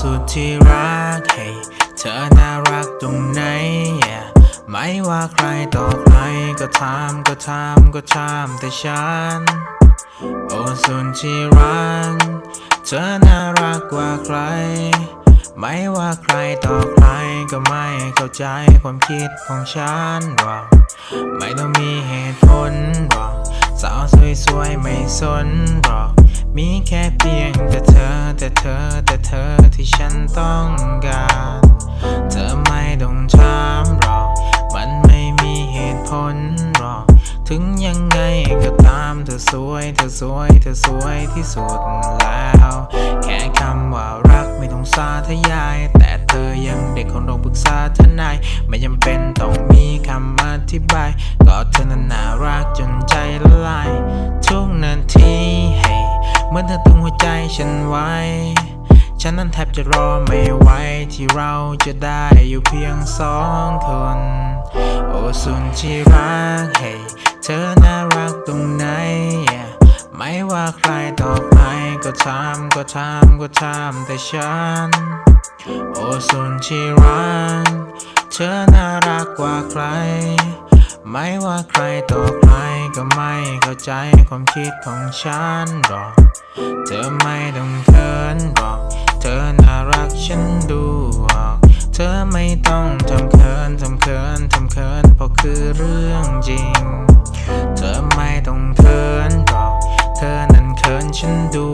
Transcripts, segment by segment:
สุดที่รักให้เธอน่ารักตรงไหน yeah ไม่ว่าใครต่อใครก็ทำก็ทำก็ทำแต่ฉัน โอ้ส่วนที่รักเธอน่ารักกว่าใคร ไม่ว่าใครต่อใครก็ไม่เข้าใจความคิดของฉันหรอกไม่ต้องมีเหตุผลหรอกสาวสวยๆไม่สนหรอกมีแค่เพียง แต่เธอแต่เธอที่ฉันต้องการ เธอไม่ต้องถามหรอก มันไม่มีเหตุผลหรอก ถึงยังไงก็ตามเธอสวยเธอสวยเธอสวยที่สุดแล้ว แค่คำว่ารักไม่ต้องสาธยาย แต่เธอยังเด็กคนรองปรึกษาทนาย ไม่จำเป็นต้องมีคำอธิบาย ก็เธอนั้น มื่อเธอตึงหัวใจฉันไว้ ฉันนั้นแทบจะรอไม่ไหวที่เราจะได้อยู่เพียงสองคน โอ้ส่วนที่รักให้เธอน่ารักตรงไหน yeah ไม่ว่าใครต่อใครก็ทำก็ทำก็ทำแต่ฉัน โอ้ส่วนที่รักเธอน่ารักกว่าใคร ไม่ว่าใครต่อใครก็ไม่เข้าใจความคิดของฉันหรอก เธอไม่ต้องเขินหรอก เธอน่ารักฉันดูออกเธอไม่ต้องทำเขินทำเขินทำเขินเพราะคือเรื่องจริง เธอไม่ต้องเขินหรอก เธอนั้นเขินฉันดู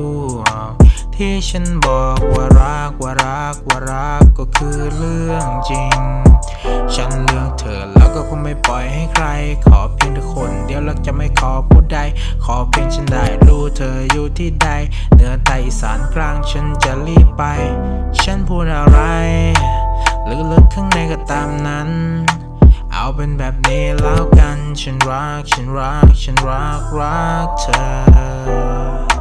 ออกที่ฉันบอกว่ารักว่ารักว่ารักก็คือเรื่องจริง ก็คงไม่ปล่อยให้ใคร ขอเพียงเธอคนเดียวแล้วจะไม่ขอพูดใด ขอเพียงฉันได้รู้เธออยู่ที่ใดเหนือใต้อีสานกลางฉันจะรีบไป ฉันพูดอะไรลึกๆข้างในก็ตามนั้น เอาเป็นแบบนี้แล้วกัน ฉันรัก ฉันรัก ฉันรักรักเธอ